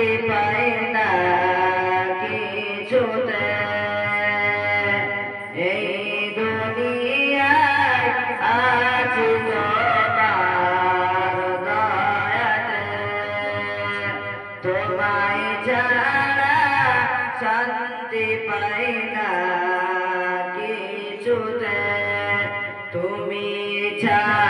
করতে পারে না কিছুতে। এই দুনিয়ায় আজ তোমায় যারা শান্তি পাই না কিছুতে। তুমি ছাড়া